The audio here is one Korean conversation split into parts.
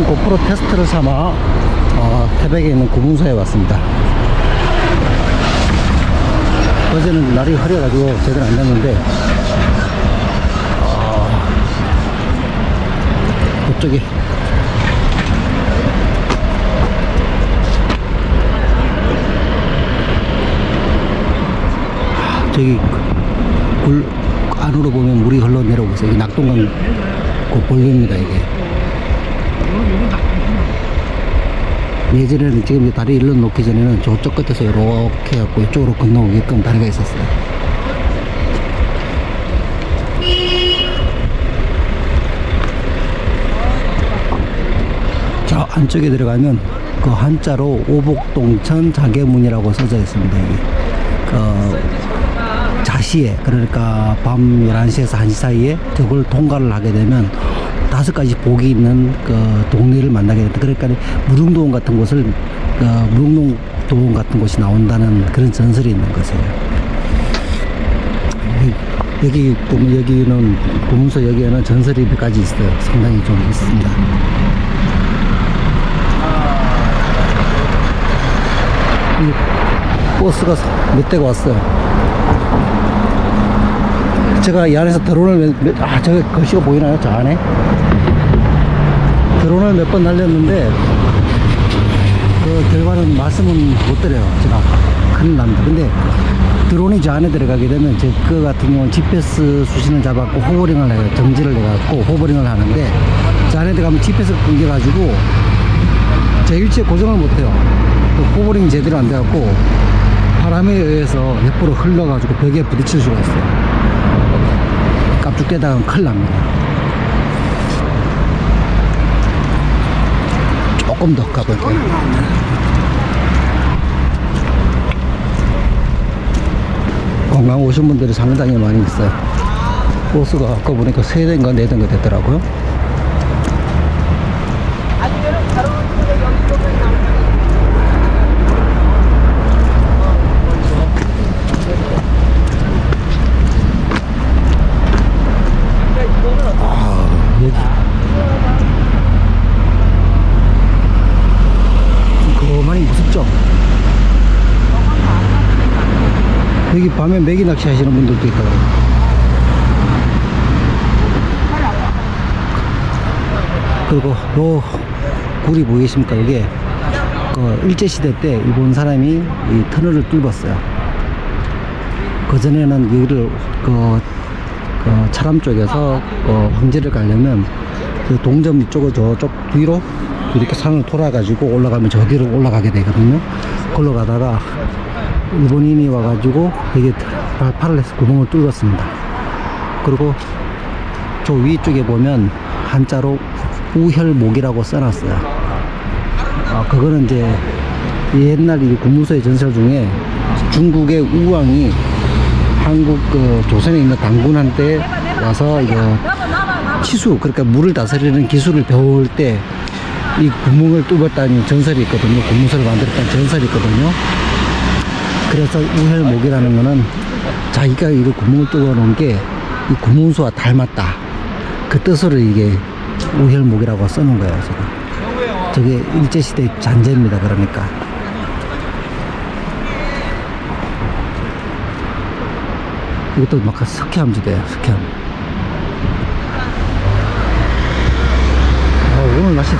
오늘은 고프로 테스트를 삼아 어, 태백에 있는 구문소에 왔습니다. 어제는 날이 흐려가지고 제대로 안 됐는데 어, 그쪽에 저기 굴 안으로 보면 물이 흘러내려오고 있어요. 이 낙동강 그 볼륨입니다, 이게. 예전에는 지금 이 다리 일러 놓기 전에는 저쪽 끝에서 이렇게 해갖고 이쪽으로 건너오게끔 다리가 있었어요. 저 안쪽에 들어가면 그 한자로 오복동천 자계문이라고 써져 있습니다. 그 자시에 그러니까 밤 11시에서 1시 사이에 저걸 통과를 하게 되면 다섯 가지 복이 있는 그 동네를 만나게 된다. 그러니까 무릉도원 같은 곳을 그 무릉도원 같은 곳이 나온다는 그런 전설이 있는 것이에요. 여기- 여기는 구문서 여기에는 전설이 몇 가지 있어요. 상당히 좀 있습니다. 이 버스가 몇 대가 왔어요. 제가 이 안에서 드론을 몇, 몇- 아, 저기 글씨가 보이나요? 저 안에? 드론을 몇 번 날렸는데, 그 결과는 말씀은 못 드려요. 제가. 큰일 납니다. 근데 드론이 저 안에 들어가게 되면 제거 같은 경우는 GPS 수신을 잡았고 호버링을 해요. 정지를 해갖고 호버링을 하는데, 저 안에 들어가면 GPS를 끊겨가지고 제 일치에 고정을 못해요. 또 호버링 제대로 안 돼갖고 바람에 의해서 옆으로 흘러가지고 벽에 부딪힐 수가 있어요. 깝죽대다가 큰일 납니다. 조금 더 가볼게요. 관광 오신 분들이 상당히 많이 있어요. 버스가 아까 보니까 세 대인가 네 대인가 됐더라고요. 아, 여기. 그만이 무섭죠? 여기 밤에 메기 낚시 하시는 분들도 있더라고요. 그리고 요 굴이 보이십니까? 이게 그 일제시대 때 일본 사람이 이 터널을 뚫었어요. 그전에는 여기를 그, 그 차람 쪽에서 그 황제를 가려면 그 동점 이쪽을 저쪽 뒤로 이렇게 산을 돌아가지고 올라가면 저기로 올라가게 되거든요. 걸로 가다가 일본인이 와가지고 발판을 해서 구멍을 뚫었습니다. 그리고 저 위쪽에 보면 한자로 우혈목이라고 써놨어요. 아, 그거는 이제 옛날 이 군무서의 전설 중에 중국의 우왕이 한국 그 조선에 있는 당군한테 와서 이거 치수 그러니까 물을 다스리는 기술을 배울 때 이 구멍을 뚫었다는 전설이 있거든요. 군무서를 만들었다는 전설이 있거든요. 그래서 우혈목이라는 거는 자기가 이거 구멍을 뚫어 놓은 게 이 구문수와 닮았다. 그 뜻으로 이게 우혈목이라고 써놓은 거예요, 제가. 저게 일제시대 잔재입니다, 그러니까. 이것도 막 스키함지대요, 스키함. 아, 오늘 날씨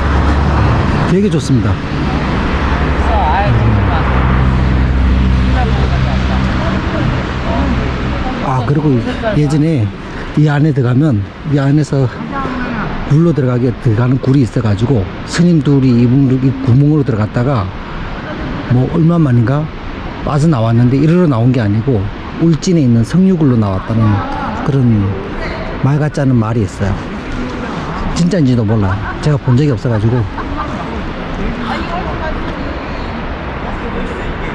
되게 좋습니다. 그리고 예전에 이 안에 들어가면 이 안에서 굴로 들어가게 들어가는 굴이 있어가지고 스님 둘이 이분 이 구멍으로 들어갔다가 뭐 얼마 만인가 빠져 나왔는데 이리로 나온 게 아니고 울진에 있는 성유굴로 나왔다는 그런 말 같지 않은 말이 있어요. 진짜인지도 몰라. 제가 본 적이 없어가지고.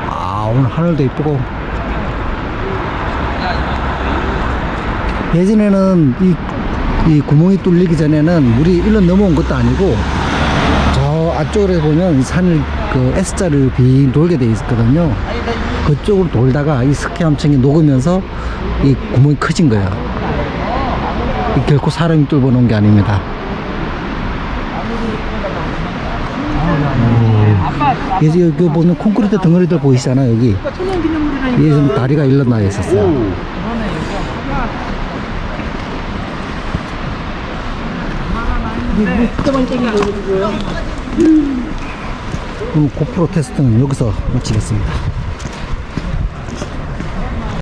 아 오늘 하늘도 이쁘고 예전에는 이, 이 구멍이 뚫리기 전에는 물이 일로 넘어온 것도 아니고 저 앞쪽으로 보면 산을 그 S자를 빙 돌게 돼 있었거든요. 그쪽으로 돌다가 이 석회암층이 녹으면서 이 구멍이 커진 거예요. 결코 사람이 뚫어 놓은 게 아닙니다. 음. 예전 여기 보면 콘크리트 덩어리들 보이시잖아 여기. 예전 다리가 일로 나 있었어요. 음, 고프로 테스트는 여기서 마치겠습니다.